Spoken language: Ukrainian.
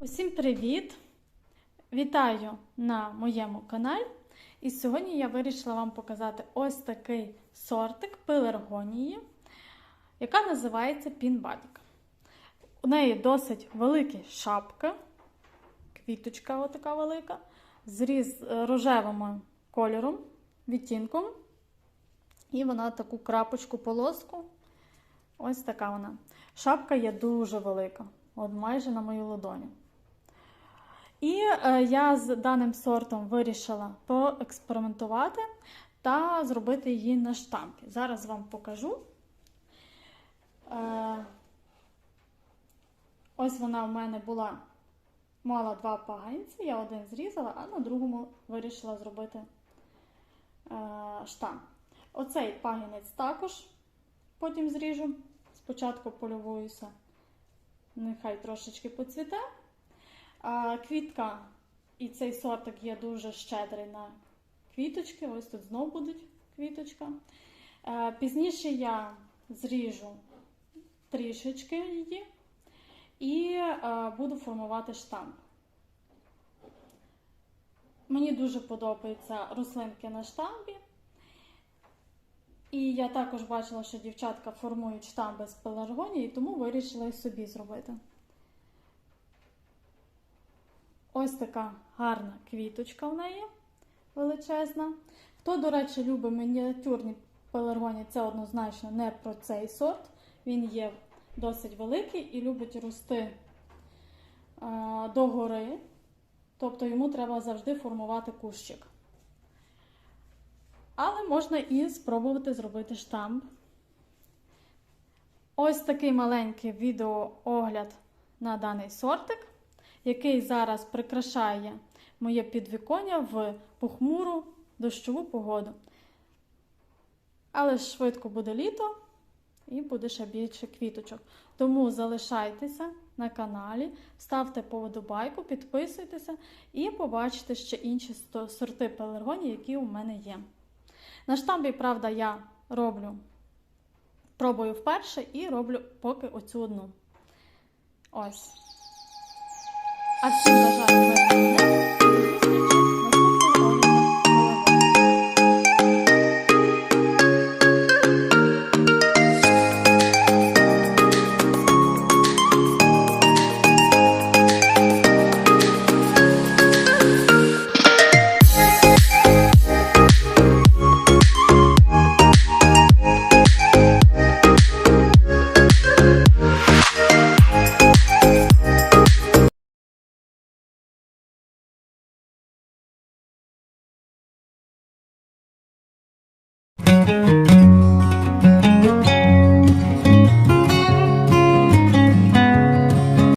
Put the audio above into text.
Усім привіт! Вітаю на моєму каналі. І сьогодні я вирішила вам показати ось такий сортик пеларгонії, яка називається Пінбадік. У неї досить великі шапки, квіточка отака велика, з рожевим кольором, відтінком. І вона таку крапочку полоску. Ось така вона. Шапка є дуже велика, от майже на мою ладоню. І е, я з даним сортом вирішила поекспериментувати та зробити її на штампі. Зараз вам покажу. Е, ось вона в мене була, мала два паганці, я один зрізала, а на другому вирішила зробити е, штамп. Оцей пагінець також потім зріжу. Спочатку полюбуюся, нехай трошечки поцвіте. А, Квітка і цей сортик є дуже щедрий на квіточки. Ось тут знов буде квіточка. Е, Пізніше я зріжу трішечки її і е, буду формувати штамп. Мені дуже подобаються рослинки на штампі. І я також бачила, що дівчатка формують штамби з пеларгонії, тому вирішила і собі зробити. Ось така гарна квіточка в неї величезна. Хто, до речі, любить мініатюрні пеларгонії, це однозначно не про цей сорт. Він є досить великий і любить рости а, догори. Тобто йому треба завжди формувати кущик. Але можна і спробувати зробити штамп. Ось такий маленький відеоогляд на даний сортик, який зараз прикрашає моє підвіконня в похмуру дощову погоду. Але швидко буде літо і буде ще більше квіточок. Тому залишайтеся на каналі, ставте поводобайку, підписуйтеся і побачите ще інші сорти пеларгонії, які у мене є. На штамбі, правда, я роблю, пробую вперше і роблю поки оцю одну. Ось. 啊，是的，是的 sea.